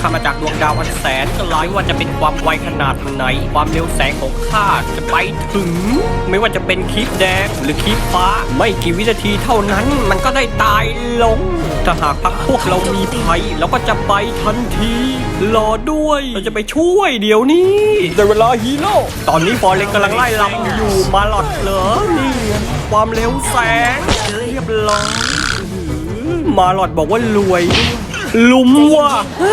ข้ามาจากดวงดาวอันแสนไกลว่าจะเป็นความไวขนาดไหน ความเร็วแสงของข้าจะไปถึง ไม่ว่าจะเป็นคลิปแดงหรือคลิปฟ้า ไม่กี่วินาทีเท่านั้นมันก็ได้ตายลง ถ้าหากพักพวกเรามีภัยเราก็จะไปทันทีรอด้วยเราจะไปช่วยเดี๋ยวนี้ได้เวลาฮีโร่ตอนนี้ฟอร์เรนกำลังไล่ลำอยู่มาหลอดเหรอนี่ไงความเร็วแสงเรียบร้อยอื้อหือมาหลอดบอกว่ารวยด้วย ลุมว่ะเอ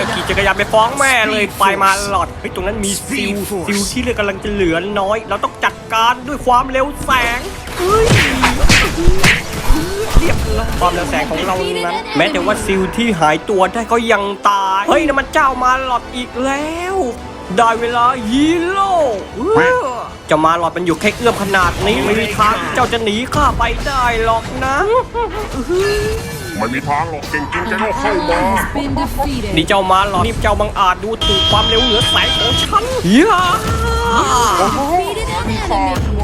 อขี่จักรยานไปฟ้องแม่เลยไปมาหลอดเฮ้ยตรงนั้นมีซิลซิลที่เลือกกำลังจะเหลือน้อย เราต้องจัดการด้วยความเร็วแสงเฮ้ยเรียบร้อยความเร็วแสงของเรานั้น แม้แต่ว่าซิลที่หายตัวได้ก็ยังตายเฮ้ยนั่นมันเจ้ามาหลอดอีกแล้วได้เวลาฮีโร่เว้อเจะมาหลอดมันอยู่แค่เอื้อมขนาดนี้ไม่มีทางที่เจ้าจะหนีข้าไปได้หรอกนะ ไม่มีทางหรอกเก่งจริงแกก็เข้ามา been defeated. นี่เจ้ามาหลอดนี่เจ้าบังอาจดูถูกความเร็วเหนือแสงของฉันยา Defeated an enemy.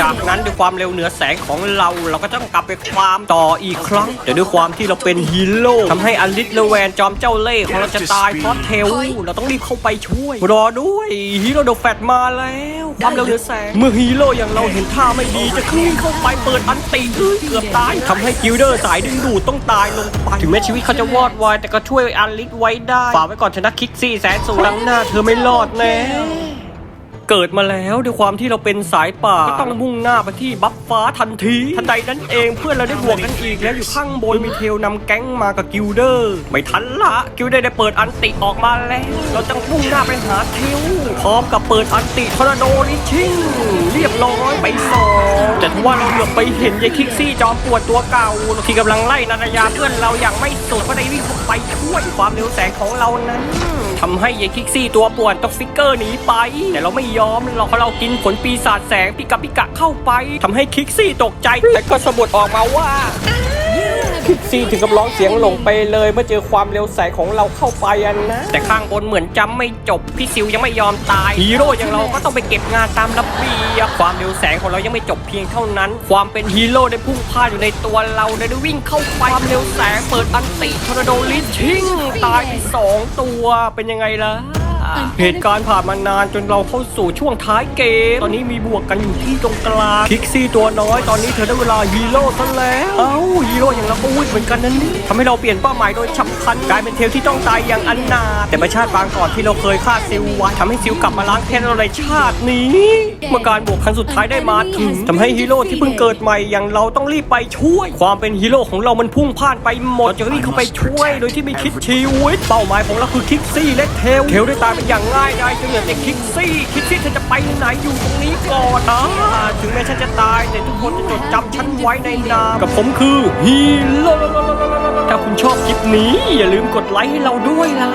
จากนั้นด้วยความเร็วเหนือแสงของเราเราก็ต้องกลับไปความต่ออีกครั้ง แต่ด้วยความที่เราเป็นฮีโร่ทำให้อลิสแลแวนจอมเจ้าเล่ห์ของเราจะตายเพราะเทลเราต้องรีบเข้าไปช่วย รอด้วยฮีโร่เดอะแฟตมาแล้วความเร็วเหนือแสง เมื่อฮีโร่อย่างเราเห็นท่าไม่ดีจะขึ้นเข้าไปเปิดอันตีเฮ้ยเกือบตายทำให้กิลเดอร์สายดึงดูดต้องตายลงไปถึงแม้ชีวิตเขาจะวอดวายแต่ก็ช่วยอลิสไว้ได้ฝากไว้ก่อนชนะคิกซี่แสนสูงครั้งหน้าเธอไม่รอดแน่ เกิดมาแล้วด้วยความที่เราเป็นสายป่าก็ต้องมุ่งหน้าไปที่บัฟฟ้าทันทีทันใดนั้นเองเพื่อนเราได้บวกกันอีกแล้วอยู่ข้างบนมีเทลนำแก๊งมากับกิลเดอร์ ไม่ทันละกิลเดอร์ได้เปิดอันติออกมาแล้ว เราต้องมุ่งหน้าไปหาเทลพร้อมกับเปิดอันติทอร์นาโดลิชิ่งเรียบร้อยไปสองแต่ทว่าเราเหลือไปเห็นยายคิกซี่จอมปวดตัวเก่าที่กำลังไล่นารยาเพื่อนเราอย่างไม่สุดก็ได้วิ่งไปช่วยความเร็วแสงของเรานั้นทำให้ยายคิกซี่ตัวปวนต้องฟิกเกอร์หนีไป แต่เราไม่ยอมหรอกเพราะเรากินผลปีศาจแสงปิกะปิกะเข้าไปทำให้คิกซี่ตกใจ แต่ก็สะบัดออกมาว่า คิกซี่ถึงกับร้องเสียงหลงไปเลยเมื่อเจอความเร็วแสงของเราเข้าไปอันนะ แต่ข้างบนเหมือนจำไม่จบ พี่ซิวยังไม่ยอมตายฮีโร่อย่างเราก็ต้องไปเก็บงานตามระเบียบความเร็วแสงของเรายังไม่จบเพียงเท่านั้น ความเป็นฮีโร่ได้พุ่งพลาดอยู่ในตัวเราได้วิ่งเข้าไปความเร็วแสงเปิดอันติทอร์นาโดลิชชิ่งตายไปสองตัวเป็นยังไงล่ะ เหตุการณ์ผ่านมานานจนเราเข้าสู่ช่วงท้ายเกม ตอนนี้มีบวกกันอยู่ที่ตรงกลางคิกซี่ตัวน้อย ตอนนี้เธอได้เวลาฮีโร่ซะแล้ว เอ้าฮีโร่อย่างเราก็วิ่งเหมือนกันนั่นนี่ทำให้เราเปลี่ยนเป้าหมายโดยฉับพลันกลายเป็นเทลที่ต้องตายอย่างอันนา แต่ประชาติปางก่อนที่เราเคยฆ่าซิลไว้ทำให้ซิลกลับมาล้างแค้นเราในชาตินี้ เมื่อการบวกครั้งสุดท้ายได้มาถึงทำให้ฮีโร่ที่เพิ่งเกิดใหม่อย่างเราต้องรีบไปช่วย ความเป็นฮีโร่ของเรามันพุ่งพ่านไปหมดเจะรีบเข้าไปช่วย โดยที่ไม่คิดชีวิต เป้าหมายของเราคือคิกซี่และเทลเทลได้ตายไปอย่างง่ายดายจนเหลือแต่คิกซี่คิกซี่เธอจะไปไหนอยู่ตรงนี้ก่อนนะถึงแม้ฉันจะตายแต่ทุกคนจะจดจำฉันไว้ในนามกับผมคือฮีโร่ถ้าคุณชอบคลิปนี้อย่าลืมกดไลค์ให้เราด้วยนะ